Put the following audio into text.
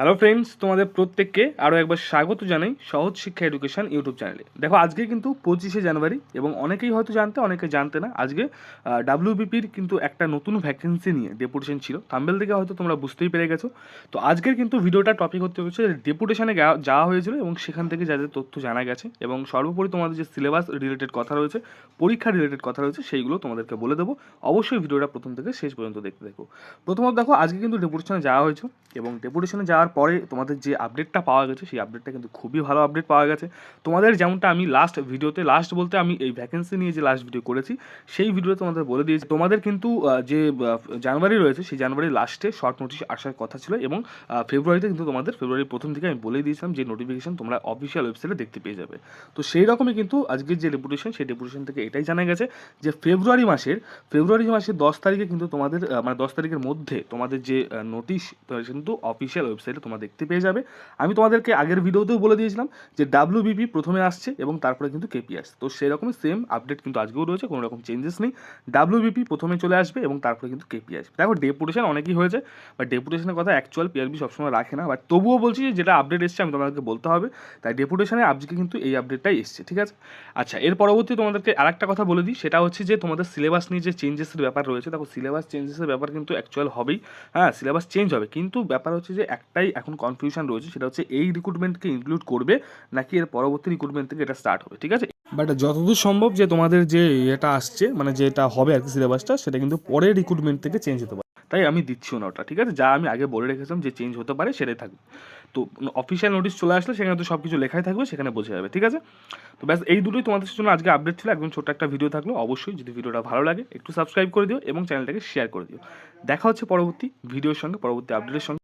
Hello friends তোমাদের প্রত্যেককে আরও একবার স্বাগত জানাই সহজ শিক্ষা এডুকেশন ইউটিউব চ্যানেলে দেখো, আজকে কিন্তু পঁচিশে জানুয়ারি এবং অনেকেই হয়তো জানতে, অনেকে জানতে না, আজকে ডাব্লিউবিপির কিন্তু একটা নতুন ভ্যাকেন্সি নিয়ে ডেপুটেশন ছিল। থাম্বেল থেকে হয়তো তোমরা বুঝতেই পেরে গেছো। তো আজকের কিন্তু ভিডিওটা টপিক হতে হচ্ছে ডেপুটেশনে যাওয়া হয়েছিল এবং সেখান থেকে যা যা তথ্য জানা গেছে এবং সর্বোপরি তোমাদের যে সিলেবাস রিলেটেড কথা রয়েছে, পরীক্ষা রিলেটেড কথা রয়েছে, সেইগুলো তোমাদেরকে বলে দেবো। অবশ্যই ভিডিওটা প্রথম থেকে শেষ পর্যন্ত দেখতে দেখো। প্রথমত দেখো, আজকে কিন্তু ডেপুটেশনে যাওয়া হয়েছে এবং ডেপুটেশনে যাওয়ার পরে তোমাদের যে আপডেটটা পাওয়া গেছে, সেই আপডেটটা কিন্তু খুবই ভালো আপডেট পাওয়া গেছে। তোমাদের যেমনটা আমি লাস্ট ভিডিওতে লাস্ট বলতে আমি এই ভ্যাকেন্সি নিয়ে যে লাস্ট ভিডিও করেছি, সেই ভিডিওতে তোমাদের বলে দিয়েছি। তোমাদের কিন্তু যে জানুয়ারি রয়েছে, সেই জানুয়ারির লাস্টে শর্ট নোটিশ আসার কথা ছিল এবং ফেব্রুয়ারিতে কিন্তু তোমাদের ফেব্রুয়ারির প্রথম দিকে আমি বলে দিয়েছিলাম যে নোটিফিকেশন তোমরা অফিসিয়াল ওয়েবসাইটে দেখতে পেয়ে যাবে। তো সেই রকমই কিন্তু আজকের যে ডেপুটেশন সেই ডেপুটেশন থেকে এটাই জানা গেছে যে ফেব্রুয়ারি মাসের ফেব্রুয়ারি মাসের দশ তারিখে কিন্তু তোমাদের মানে দশ তারিখের মধ্যে তোমাদের যে নোটিশ কিন্তু অফিসিয়াল ওয়েবসাইটে তোমরা দেখতে পেয়ে যাবে। আমি তোমাদেরকে আগের ভিডিওতেও বলে দিয়েছিলাম যে ডাব্লিউবিপি প্রথমে আসছে এবং তারপরে কিন্তু কেপি আসছে তো সেরকমই সেম আপডেট কিন্তু আজকেও রয়েছে, কোনো রকম চেঞ্জেস নেই। ডাব্লিউবিপি প্রথমে চলে আসবে এবং তারপরে কিন্তু কেপি আসবে দেখো ডেপুটেশন অনেকই হয়েছে বা ডেপুটেশনের কথা অ্যাকচুয়াল পিআরবি সবসময় রাখে না। বাট তবুও বলছি যে যেটা আপডেট এসছে, আমি তোমাদেরকে বলতে হবে, তাই ডেপুটেশনে আজকে কিন্তু এই আপডেটটাই এসছে, ঠিক আছে? আচ্ছা এর পরবর্তী তোমাদেরকে আরেকটা কথা বলে দিই, সেটা হচ্ছে যে তোমাদের সিলেবাস নিয়ে যে চেঞ্জেসের ব্যাপার রয়েছে, দেখো সিলেবাস চেঞ্জেসের ব্যাপার কিন্তু অ্যাকচুয়াল হবেই। হ্যাঁ সিলেবাস চেঞ্জ হবে, কিন্তু ব্যাপার হচ্ছে যে একটাই এখন কনফিউশন রয়েছে, সেটা হচ্ছে এই রিক্রুটমেন্টকে ইনক্লুড করবে, নাকি এর পরবর্তী রিক্রুটমেন্ট থেকে এটা স্টার্ট হবে, ঠিক আছে? বাট যতদূর সম্ভব যে তোমাদের যে এটা আসছে মানে যেটা হবে আর কি সিলেবাসটা সেটা কিন্তু পরের রিক্রুটমেন্ট থেকে চেঞ্জ হতে পারে। তাই আমি দিচ্ছিও না ওটা ঠিক আছে? যা আমি আগে বলে রেখেছিলাম যে চেঞ্জ হতে পারে, সেটাই থাকবে। তো অফিসিয়াল নোটিশ চলে আসলে সেখানে তো সব কিছু লেখাই থাকবে, সেখানে বোঝা যাবে, ঠিক আছে? তো ব্যাস, এই দুটোই তোমাদের জন্য আজকে আপডেট ছিল, একদম ছোট্ট একটা ভিডিও থাকল। অবশ্যই যদি ভিডিওটা ভালো লাগে, একটু সাবস্ক্রাইব করে দিও এবং চ্যানেলটাকে শেয়ার করে দিও। দেখা হচ্ছে পরবর্তী ভিডিওর সঙ্গে, পরবর্তী আপডেটের সঙ্গে।